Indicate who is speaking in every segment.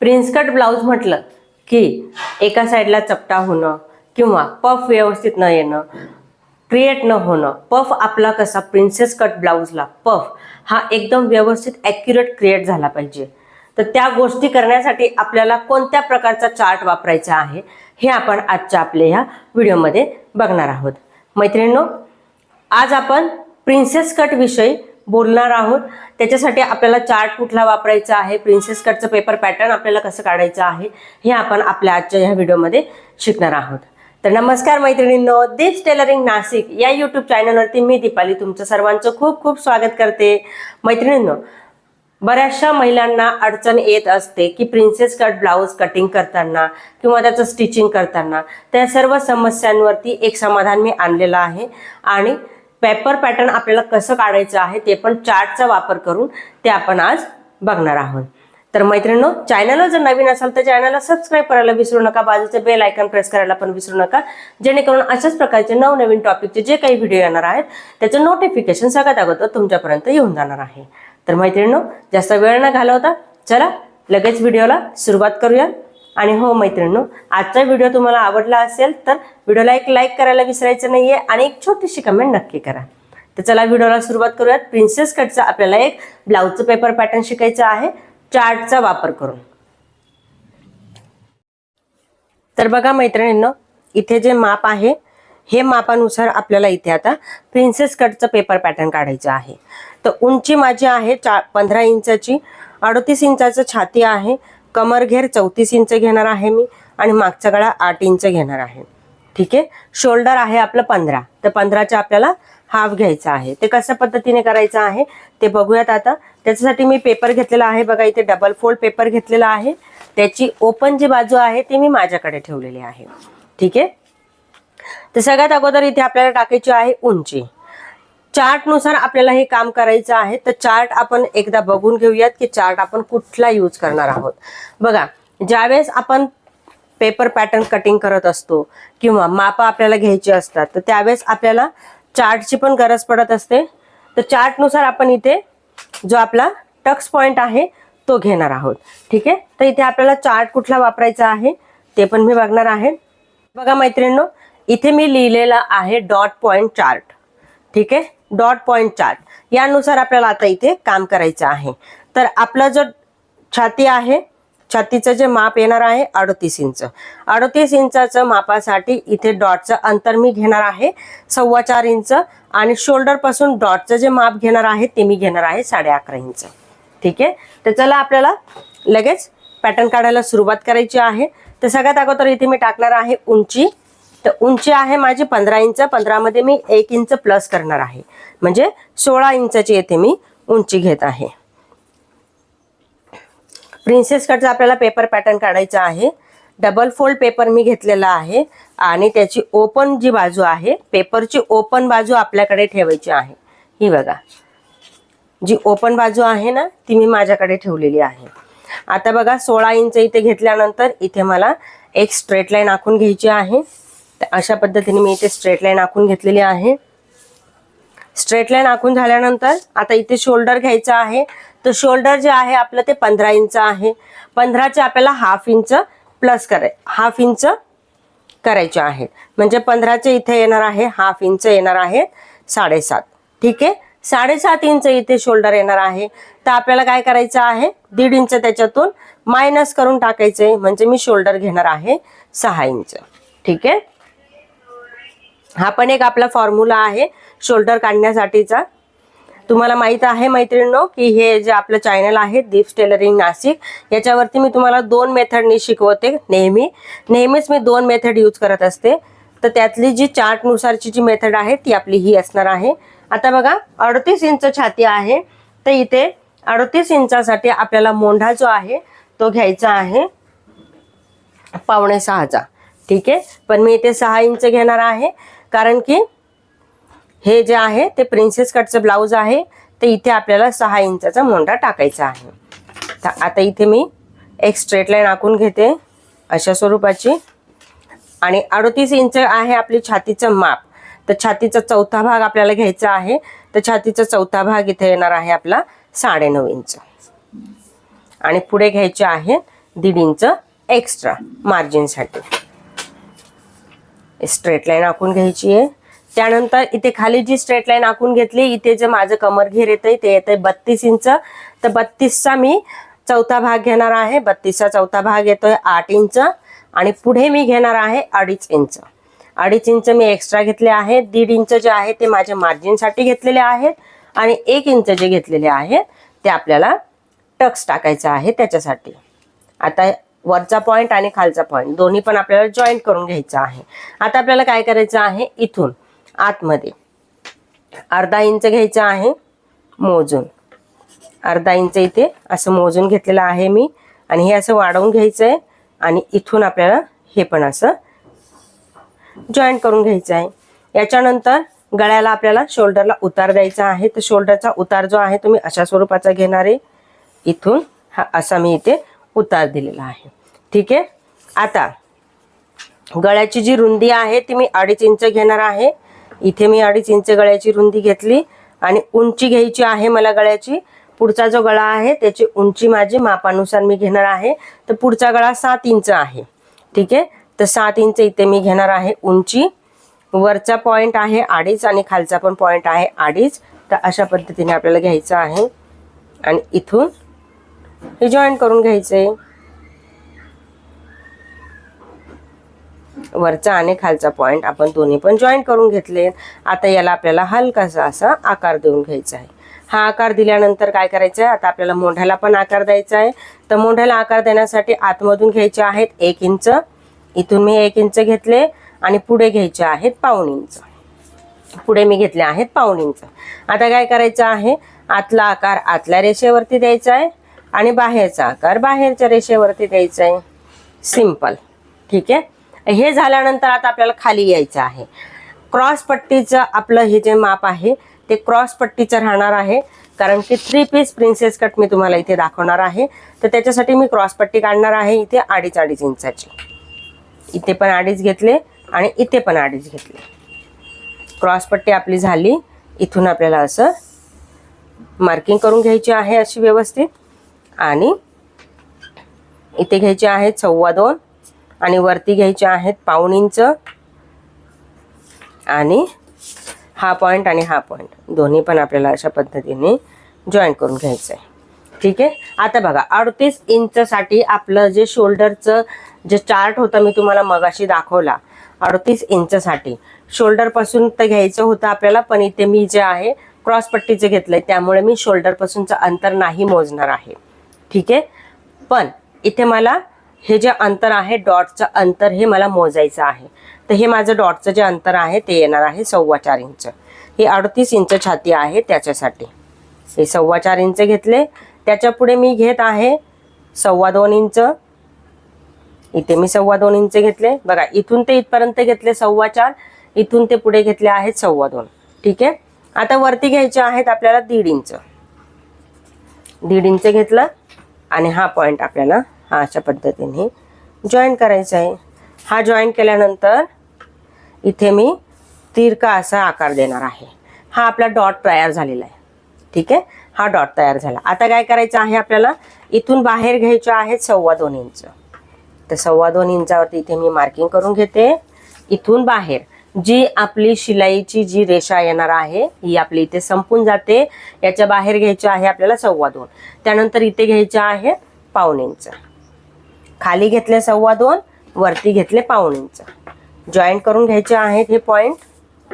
Speaker 1: Prince cut blouse म्हटलं की एका साईडला चपटा होणं किंवा पफ व्यवस्थित न येणं क्रिएट न होणं. पफ आपला कसा? प्रिन्सेस कट ब्लाऊजला पफ हा एकदम व्यवस्थित ॲक्युरेट क्रिएट झाला पाहिजे. तर त्या गोष्टी करण्यासाठी आपल्याला कोणत्या प्रकारचा चार्ट वापरायचा आहे हे आपण आजच्या आपल्या ह्या व्हिडिओमध्ये बघणार आहोत. मैत्रिणींनो आज आपण प्रिन्सेस कट विषयी बोलणार आहोत. त्याच्यासाठी आपल्याला चार्ट कुठला वापरायचा आहे प्रिन्सेस कटचं पेपर पॅटर्न आपल्याला कसं काढायचं आहे हे आपण आपल्या आजच्या ह्या व्हिडिओमध्ये शिकणार आहोत. तर नमस्कार मैत्रिणींनो दीप्स टेलरिंग नाशिक या यूट्यूब चॅनलवरती मी दीपाली तुमचं सर्वांचं खूप खूप स्वागत करते. मैत्रिणींनो बऱ्याचशा महिलांना अडचण येत असते की प्रिन्सेस कट ब्लाऊज कटिंग करताना किंवा त्याचं स्टिचिंग करताना त्या सर्व समस्यांवरती एक समाधान मी आणलेलं आहे. आणि पेपर पॅटर्न आपल्याला कसं काढायचं आहे ते पण चार्टचा वापर करून ते आपण आज बघणार आहोत. तर मैत्रिणींनो चॅनलला जर नवीन असाल तर चॅनलला सबस्क्राईब करायला विसरू नका. बाजूचे बेल आयकॉन प्रेस करायला पण विसरू नका. जेणेकरून अशाच प्रकारचे नवनवीन टॉपिकचे जे काही व्हिडिओ येणार आहेत त्याचं नोटिफिकेशन सगळ्यात अगोदर तुमच्यापर्यंत येऊन जाणार आहे. तर मैत्रिणींनो जास्त वेळ न घालवता चला लगेच व्हिडिओला सुरुवात करूया. आणि हो मैत्रिणींनो आजचा व्हिडिओ तुम्हाला आवडला असेल तर व्हिडिओला एक लाईक करायला विसरायचं नाहीये आणि एक छोटीशी कमेंट नक्की करा. तर चला व्हिडिओला सुरुवात करूयात. प्रिन्सेस कटचा आपल्याला एक ब्लाऊजचं पेपर पॅटर्न शिकायचं आहे. चार्टचा वापर करून. तर बघा मैत्रिणींनो इथे जे माप आहे हे मापानुसार आपल्याला इथे आता प्रिन्सेस कटचं पेपर पॅटर्न काढायचं आहे. तर उंची माझी आहे चा पंधरा इंचाची अडतीस इंचाचं छाती आहे कमर घेर चौतीस इंच घेणार आहे मी आणि मागचा गळा आठ इंच घेणार आहे. ठीक आहे? शोल्डर आहे आपलं पंधरा. तर पंधराच्या आपल्याला हाफ घ्यायचा आहे. ते कशा पद्धतीने करायचं आहे? ते बघूयात आता. त्याच्यासाठी मी पेपर घेतलेला आहे. बघा इथे डबल फोल्ड पेपर घेतलेला आहे. त्याची ओपन जी बाजू आहे ती मी माझ्याकडे ठेवलेली आहे. ठीक आहे? तर सगळ्यात अगोदर इथे आपल्याला टाकायची आहे उंची. चार्टनुसार आपल्याला हे काम करायचं आहे. तर चार्ट आपण एकदा बघून घेऊयात की चार्ट आपण कुठला यूज करणार आहोत. बघा ज्यावेळेस आपण पेपर पॅटर्न कटिंग करत असतो किंवा मापा आपल्याला घ्यायची असतात तर त्यावेळेस आपल्याला चार्टची पण गरज पडत असते. तर चार्टनुसार आपण इथे जो आपला टक्स पॉइंट आहे तो घेणार आहोत. ठीक आहे? तर इथे आपल्याला चार्ट कुठला वापरायचा आहे ते पण मी बघणार आहे. बघा मैत्रिणींनो इथे मी लिहिलेला आहे डॉट पॉइंट चार्ट. ठीक आहे? डॉट पॉइंट चार्ट यानुसार आपल्याला आता इथे काम करायचं आहे. तर आपला जो छाती आहे छातीचं जे माप येणार आहे अडतीस इंच. अडतीस इंचाचं मापासाठी इथे डॉटचं अंतर मी घेणार आहे सव्वा चार इंच आणि शोल्डरपासून डॉटचं जे माप घेणार आहे ते मी घेणार आहे साडे अकरा इंच. ठीक आहे? तर चला आपल्याला लगेच पॅटर्न काढायला सुरुवात करायची आहे. तर सगळ्यात अगोदर इथे मी टाकणार आहे उंची. तर उंची आहे माझी पंधरा इंच पंधरामध्ये मी एक इंच प्लस करणार आहे. म्हणजे सोळा इंचाची येथे मी उंची घेत आहे. प्रिन्सेस कटचा आपल्याला पेपर पॅटर्न काढायचा आहे. डबल फोल्ड पेपर मी घेतलेला आहे आणि त्याची ओपन जी बाजू आहे पेपरची ओपन बाजू आपल्याकडे ठेवायची आहे. ही बघा. जी ओपन बाजू आहे ना ती मी माझ्याकडे ठेवलेली आहे. आता बघा सोळा इंच इथे घेतल्यानंतर इथे मला एक स्ट्रेट लाईन आखून घ्यायची आहे. अशा पद्धतीने मी इथे स्ट्रेट लाईन आखून घेतलेली आहे. स्ट्रेट लाईन आखून झाल्यानंतर आता इथे शोल्डर घ्यायचं आहे. तर शोल्डर जे आहे आपलं ते पंधरा इंच आहे. पंधराचे आपल्याला हाफ इंच प्लस कराय हाफ इंच करायचे आहेत. म्हणजे पंधराचे इथे येणार आहे हाफ इंच येणार आहे साडेसात. ठीक आहे? साडेसात इंच इथे शोल्डर येणार आहे. तर आपल्याला काय करायचं आहे? दीड इंच त्याच्यातून मायनस करून टाकायचं आहे म्हणजे मी शोल्डर घेणार आहे सहा इंच ठीक आहे? हा पण एक आपला फॉर्म्युला आहे शोल्डर काढण्यासाठीचा. तुम्हाला माहीत आहे मैत्रिणींनो की हे जे आपलं चॅनल आहे दीप्स टेलरिंग नाशिक याच्यावरती मी तुम्हाला दोन मेथडनी शिकवते नेहमी. नेहमीच मी दोन मेथड यूज करत असते. तर त्यातली जी चार्टनुसारची जी मेथड आहे ती आपली ही असणार आहे. आता बघा अडतीस इंच छाती आहे. तर इथे अडतीस इंचासाठी आपल्याला मोंढा जो आहे तो घ्यायचा आहे. पावणे सहाचा. ठीक आहे? पण मी इथे सहा इंच घेणार आहे. कारण की हे जे आहे ते प्रिन्सेस कटचं ब्लाऊज आहे तर इथे आपल्याला सहा इंचाचा मोंडा टाकायचा आहे. तर आता इथे मी एक स्ट्रेट लाईन आखून घेते अशा स्वरूपाची. आणि अडतीस इंच आहे आपली छातीचं माप. तर छातीचा चौथा भाग आपल्याला घ्यायचा आहे. तर छातीचा चौथा भाग इथे येणार आहे आपला साडेनऊ इंच. आणि पुढे घ्यायचे आहे दीड इंच एक्स्ट्रा मार्जिनसाठी स्ट्रेट लाईन आखून घ्यायची आहे. त्यानंतर इथे खाली जी स्ट्रेट लाईन आखून घेतली इथे जे माझं कमर घेर येतंय ते येतंय बत्तीस इंच. तर बत्तीसचा मी चौथा भाग घेणार आहे. बत्तीसचा चौथा भाग येतोय आठ इंच. आणि पुढे मी घेणार आहे अडीच इंच. अडीच इंच मी एक्स्ट्रा घेतले आहे. दीड इंच जे आहे ते माझ्या मार्जिनसाठी घेतलेले आहेत. आणि एक इंच जे घेतलेले आहेत ते आपल्याला टक्स टाकायचं आहे त्याच्यासाठी. आता वरचा पॉइंट आणि खालचा पॉइंट दोन्ही पण आपल्याला जॉईंट करून घ्यायचं आहे. आता आपल्याला काय करायचं आहे? इथून आतमध्ये. अर्धा इंच घ्यायचं आहे मोजून. अर्धा इंच इथे असं मोजून घेतलेलं आहे मी. आणि हे असं वाढवून घ्यायचं आहे आणि इथून आपल्याला हे पण असं जॉईंट करून घ्यायचं आहे. याच्यानंतर गळ्याला आपल्याला शोल्डरला उतार द्यायचा आहे. तर शोल्डरचा उतार जो आहे तुम्ही अशा स्वरूपाचा घेणार आहे. इथून हा असा मी इथे उतार दिलेला आहे. ठीक आहे? आता गळ्याची जी रुंदी आहे ती मी अडीच इंच घेणार आहे. इथे मी अडीच इंच गळ्याची रुंदी घेतली आणि उंची घ्यायची आहे मला गळ्याची. पुढचा जो गळा आहे त्याची उंची माझी मापानुसार मी घेणार आहे. तर पुढचा गळा सात इंच आहे. ठीक आहे? तर सात इंच इथे मी घेणार आहे उंची. वरचा पॉइंट आहे अडीच आणि खालचा पण पॉइंट आहे अडीच. तर अशा पद्धतीने आपल्याला घ्यायचं आहे. आणि इथून हे जॉईन करून घ्यायचंय वरचा आणि खालचा पॉइंट आपण दोन्ही पण जॉईन करून घेतले. आता याला आपल्याला हलकासा असा आकार देऊन घ्यायचा आहे. हा आकार दिल्यानंतर काय करायचं आहे आता आपल्याला मोंढ्याला पण आकार द्यायचा आहे. तर मोंढ्याला आकार देण्यासाठी आतमधून घ्यायचे आहेत एक इंच. इथून मी एक इंच घेतले आणि पुढे घ्यायचे आहेत पाऊण इंच. पुढे मी घेतले आहेत पाऊण इंच. आता काय करायचं आहे? आतला आकार आतल्या रेषेवरती द्यायचा आहे. आणि बाहेरचा. आकार बाहेरच्या रेषेवरती द्यायचा आहे सिंपल ठीक आहे? हे झाल्यानंतर आता आपल्याला खाली यायचं आहे. क्रॉस पट्टीचं आपलं हे जे माप आहे ते क्रॉस पट्टीचं राहणार आहे. कारण की थ्री पीस प्रिन्सेस कट मी तुम्हाला इथे दाखवणार आहे. तर त्याच्यासाठी मी क्रॉस पट्टी काढणार आहे इथे अडीच अडीच इंचाची. इथे पण अडीच घेतले आणि इथे पण अडीच घेतले. क्रॉस पट्टी आपली झाली. इथून आपल्याला असं मार्किंग करून घ्यायची आहे अशी व्यवस्थित. आणि इथे घ्यायचे आहेत सव्वा दोन आणि वरती घ्यायचे आहेत पाऊण इंच आणि हा पॉईंट आणि हा पॉईंट दोन्ही पण आपल्याला अशा पद्धतीने जॉईन करून घ्यायचं आहे ठीक आहे? आता बघा अडतीस इंचसाठी आपलं जे शोल्डरचं जे चार्ट होतं मी तुम्हाला मगाशी दाखवला अडतीस इंचसाठी. शोल्डरपासून तर घ्यायचं होतं आपल्याला पण इथे मी जे आहे क्रॉस घेतलं घेतलंय त्यामुळे मी शोल्डरपासूनचं अंतर नाही मोजणार आहे. ठीक आहे? पण इथे मला हे जे अंतर आहे डॉटचं अंतर हे मला मोजायचं आहे. तर हे माझं डॉटचं जे अंतर आहे ते येणार आहे सव्वा चार इंच. हे अडतीस इंच छाती आहे त्याच्यासाठी. हे सव्वा चार इंच घेतले. त्याच्या पुढे मी घेत आहे सव्वा दोन इंच. इथे मी सव्वा दोन इंच घेतले. बघा इथून ते इथपर्यंत घेतले सव्वा चार. इथून ते पुढे घेतले आहेत सव्वा दोन. ठीक आहे? आता वरती घ्यायचे आहेत आपल्याला दीड इंच. दीड इंच घेतलं. आणि हा पॉईंट आपल्याला हा अशा पद्धतीने जॉईन करायचा आहे. हा जॉईन केल्यानंतर इथे मी तिरका असा आकार देणार आहे. हा आपला डॉट तयार झालेला आहे. ठीक आहे? हा डॉट तयार झाला. आता काय करायचं आहे आपल्याला? इथून बाहेर घ्यायचं आहे सव्वा दोन इंच. तर सव्वा दोन इंचावरती इथे मी मार्किंग करून घेते. इथून बाहेर. जी आपली शिलाईची जी रेषा येणार आहे ही आपली इथे संपून जाते. याच्या बाहेर घ्यायची आहे आपल्याला सव्वा दोन. त्यानंतर इथे घ्यायचं आहे पाऊण इंच. खाली घेतले सव्वा दोन वरती घेतले पाऊण इंच. जॉईंट करून घ्यायचे आहेत हे पॉईंट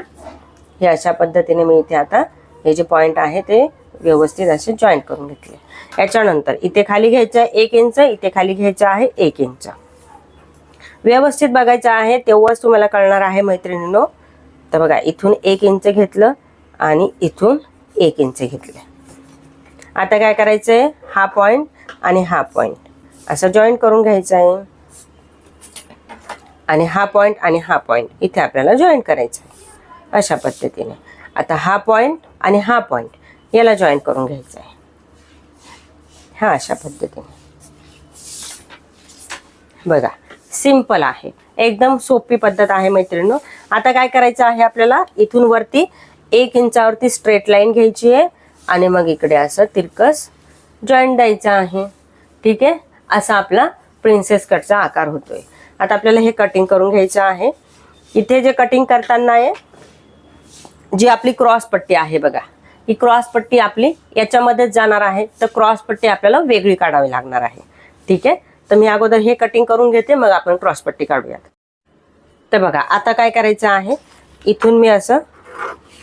Speaker 1: हे अशा पद्धतीने मी इथे आता हे जे पॉईंट आहे ते व्यवस्थित असे जॉईंट करून घेतले. याच्यानंतर इथे खाली घ्यायचं आहे एक इंच इथे खाली घ्यायचं आहे एक इंच. व्यवस्थित बघायचं आहे तेव्हाच तुम्हाला कळणार आहे मैत्रिणींनो. तर बघा इथून एक इंच घेतलं आणि इथून एक इंच घेतले. आता काय करायचं आहे हा पॉईंट आणि हा पॉईंट असं जॉईंट करून घ्यायचं आहे आणि हा पॉईंट आणि हा पॉईंट इथे आपल्याला जॉईंट करायचं आहे अशा पद्धतीने. आता हा पॉईंट आणि हा पॉईंट याला जॉईंट करून घ्यायचं आहे हा अशा पद्धतीने. बघा. सिंपल आहे. एकदम सोपी पद्धत आहे मैत्रिणी आता काय करायचं आहे आपल्याला? इथून वरती एक इंचावरती स्ट्रेट लाईन घ्यायची आहे आणि मग इकडे असं तिरकस जॉईंट द्यायचं आहे. ठीक आहे? असा आपला प्रिन्सेस कटचा आकार होतोय. आता आपल्याला हे कटिंग करून घ्यायचं आहे. इथे जे कटिंग करताना आहे जी आपली क्रॉस पट्टी आहे बघा. ही क्रॉस पट्टी आपली याच्यामध्येच जाणार आहे. तर क्रॉस पट्टी आपल्याला वेगळी काढावी लागणार आहे. ठीक आहे? तर मी अगोदर हे कटिंग करून घेते मग आपण क्रॉसपट्टी काढूयात. तर बघा आता काय करायचं आहे? इथून मी असं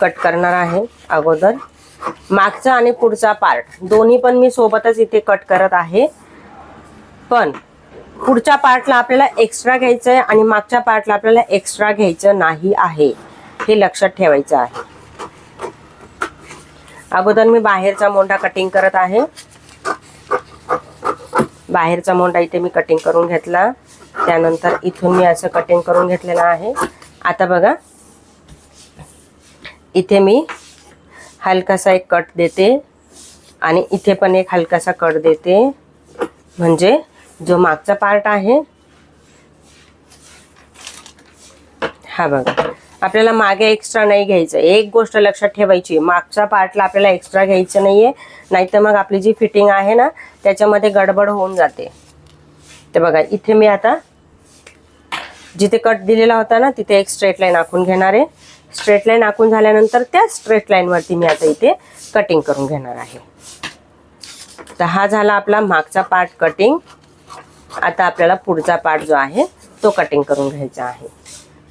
Speaker 1: कट करणार आहे अगोदर. मागचा आणि पुढचा पार्ट दोन्ही पण मी सोबतच इथे कट करत आहे. पण पुढच्या पार्टला आपल्याला एक्स्ट्रा घ्यायचं आहे आणि मागच्या पार्टला आपल्याला एक्स्ट्रा घ्यायचं नाही आहे. हे लक्षात ठेवायचं आहे. अगोदर मी बाहेरचा मोंढा कटिंग करत आहे. बाहेरचा मोंडा इथे मी कटिंग करून घेतला. त्यानंतर इथून मी असं कटिंग करून घेतलेलं आहे. आता बघा. इथे मी हलकासा एक कट देते. आणि इथे पण एक हलकासा कट देते. म्हणजे जो मागचा पार्ट आहे. हा बघा. आपल्याला मागे एक्स्ट्रा नाही घ्यायचं. एक गोष्ट लक्षात ठेवायची मागच्या पार्टला आपल्याला एक्स्ट्रा घ्यायचं नाहीये नाहीतर मग आपली जी फिटिंग आहे ना त्याच्यामध्ये गडबड होऊन जाते. तर बघा इथे मी आता जिथे कट दिलेला होता ना तिथे एक स्ट्रेट लाईन आखून घेणार आहे. स्ट्रेट लाईन आखून झाल्यानंतर त्या स्ट्रेट लाईनवरती मी आता इथे कटिंग करून घेणार आहे. तर हा झाला आपला मागचा पार्ट कटिंग आता आपल्याला पुढचा पार्ट जो आहे तो कटिंग करून घ्यायचा आहे.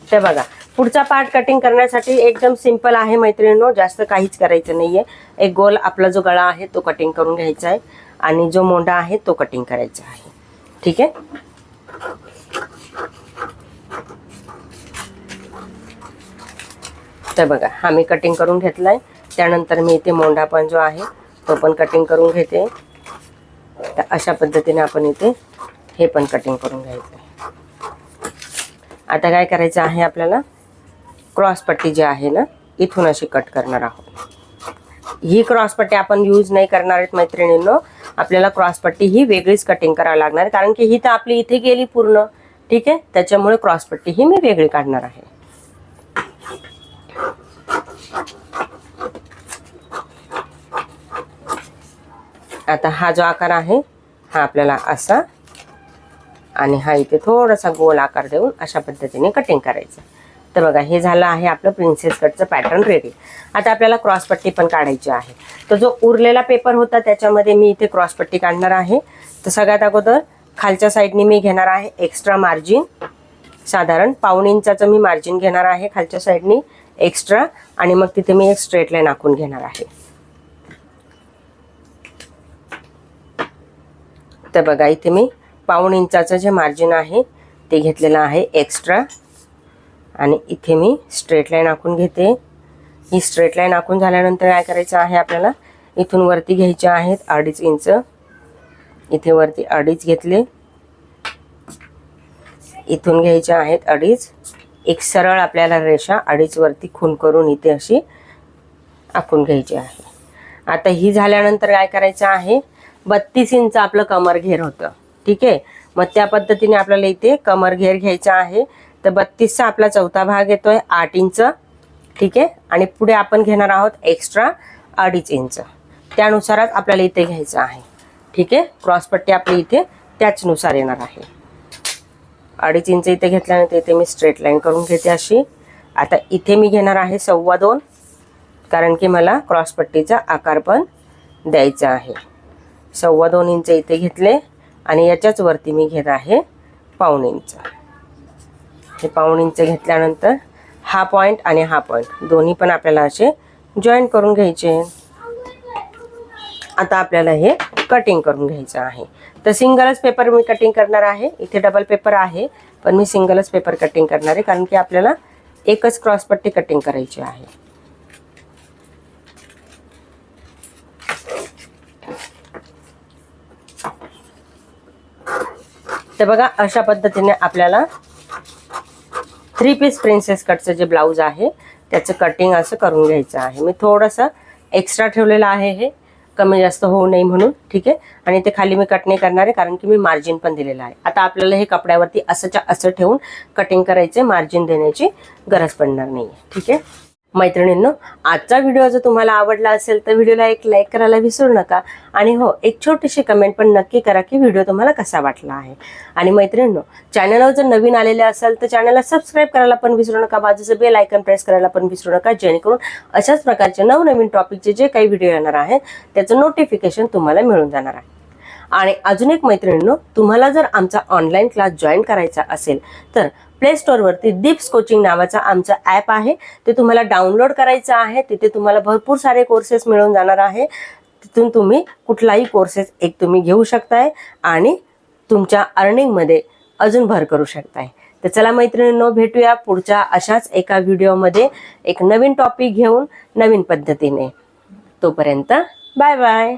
Speaker 1: ते बघा पुढचा पार्ट कटिंग करण्यासाठी एकदम सिंपल आहे मैत्रिणींनो जास्त काहीच करायचं नाहीये. एक गोल आपला जो गळा आहे तो कटिंग करून घ्यायचा आहे आणि जो मोंडा आहे तो कटिंग करायचा आहे. ठीक आहे? तर बघा हा मी कटिंग करून घेतलाय. त्यानंतर मी इथे मोंढा पण जो आहे तो पण कटिंग करून घेते. तर अशा पद्धतीने आपण इथे हे पण कटिंग करून घ्यायचं आहे. आता काय करायचं आहे आपल्याला? क्रॉस पट्टी जी आहे ना इथून अशी कट करणार आहोत. ही क्रॉसपट्टी आपण यूज नाही करणार आहेत मैत्रिणींनो. आपल्याला क्रॉस पट्टी ही वेगळीच कटिंग करावी लागणार आहे. कारण की ही तर आपली इथे गेली पूर्ण. ठीक आहे? त्याच्यामुळे क्रॉसपट्टी ही मी वेगळी काढणार आहे. आता हा जो आकार आहे हा आपल्याला असा आणि हा इथे थोडासा गोल आकार देऊन अशा पद्धतीने कटिंग करायचं. तर बघा हे झालं आहे आपलं प्रिन्सेस कटचं पॅटर्न रेडी आता आपल्याला क्रॉसपट्टी पण काढायची आहे. तर जो उरलेला पेपर होता त्याच्यामध्ये मी इथे क्रॉसपट्टी काढणार आहे. तर सगळ्यात अगोदर खालच्या साईडनी मी घेणार आहे एक्स्ट्रा मार्जिन साधारण पाऊण इंचाचं मी मार्जिन घेणार आहे खालच्या साईडने एक्स्ट्रा आणि मग तिथे मी एक स्ट्रेट लाईन आखून घेणार आहे. तर बघा इथे मी पाऊण इंचाचं जे मार्जिन आहे ते घेतलेलं आहे एक्स्ट्रा आणि इथे मी स्ट्रेट लाईन आखून घेते. ही स्ट्रेट लाईन आखून झाल्यानंतर काय करायचं आहे आपल्याला? इथून वरती घ्यायचे आहेत अडीच इंच. इथे वरती अडीच घेतले. इथून घ्यायचे आहेत अडीच. एक सरळ आपल्याला रेषा अडीच वरती खून करून इथे अशी आखून घ्यायची आहे. आता ही झाल्यानंतर काय करायचं आहे? बत्तीस इंच आपलं कमर घेर होतं. ठीक आहे? मग त्या पद्धतीने आपल्याला इथे कमर घेर घ्यायचा आहे. तर बत्तीसचा आपला चौथा भाग येतोय आठ इंच. ठीक आहे? आणि पुढे आपण घेणार आहोत एक्स्ट्रा अडीच इंच. त्यानुसारच आपल्याला इथे घ्यायचं आहे. ठीक आहे? क्रॉसपट्टी आपली इथे त्याचनुसार येणार आहे. अडीच इंच इथे घेतल्यानंतर इथे मी स्ट्रेट लाईन करून घेते अशी. आता इथे मी घेणार आहे सव्वा दोन. कारण की मला क्रॉसपट्टीचा आकार पण द्यायचा आहे. सव्वा दोन इंच इथे घेतले आणि याच्याच वरती मी घेत आहे पाऊण इंच. हे पाऊण इंच घेतल्यानंतर हा पॉईंट आणि हा पॉईंट दोन्ही पण आपल्याला असे जॉईन करून घ्यायचे. आता आपल्याला हे कटिंग करून घ्यायचं आहे. तर सिंगलच पेपर मी कटिंग करणार आहे. इथे डबल पेपर आहे पण मी सिंगलच पेपर कटिंग करणार आहे कारण की आपल्याला एकच क्रॉसपट्टी कटिंग करायची आहे. तर बघा अशा पद्धतीने आपल्याला थ्री पीस प्रिन्सेस कटचं जे ब्लाऊज आहे त्याचं कटिंग असं करून घ्यायचं आहे. मी थोडंसं एक्स्ट्रा ठेवलेलं आहे हे. कमी जास्त होऊ नये म्हणून ठीक आहे? आणि ते खाली मी कट नाही करणार आहे कारण की मी मार्जिन पण दिलेलं आहे. आता आपल्याला हे कपड्यावरती असंच्या असं ठेवून कटिंग करायचे मार्जिन देण्याची गरज पडणार नाही आहे ठीक आहे? मैत्रिणींनो आजचा व्हिडिओ जर तुम्हाला आवडला असेल तर व्हिडिओला एक लाईक करायला विसरू नका. आणि हो एक छोटीशी कमेंट पण नक्की करा की व्हिडिओ तुम्हाला कसा वाटला आहे. आणि मैत्रिणींनो चॅनलवर जर नवीन आलेले असाल तर चॅनलला सबस्क्राईब करायला पण विसरू नका. बाजूचं बेल आयकन प्रेस करायला पण विसरू नका. जेणेकरून अशाच प्रकारचे नवनवीन टॉपिकचे जे काही व्हिडिओ येणार आहेत त्याचं नोटिफिकेशन तुम्हाला मिळून जाणार आहे. आणि अजून एक मैत्रिणींनो तुम्हाला जर आमचा ऑनलाईन क्लास जॉईन करायचा असेल तर प्ले स्टोअरवरती दीप्स कोचिंग नावाचा आमचा ॲप आहे. ते तुम्हाला डाउनलोड करायचं आहे. तिथे तुम्हाला भरपूर सारे कोर्सेस मिळून जाणार आहे. तिथून तुम्ही कुठलाही कोर्सेस एक तुम्ही घेऊ शकताय आणि तुमच्या अर्निंगमध्ये अजून भर करू शकताय. तर चला मैत्रिणींनो भेटूया पुढच्या अशाच एका व्हिडिओमध्ये एक नवीन टॉपिक घेऊन नवीन पद्धतीने. तोपर्यंत बाय बाय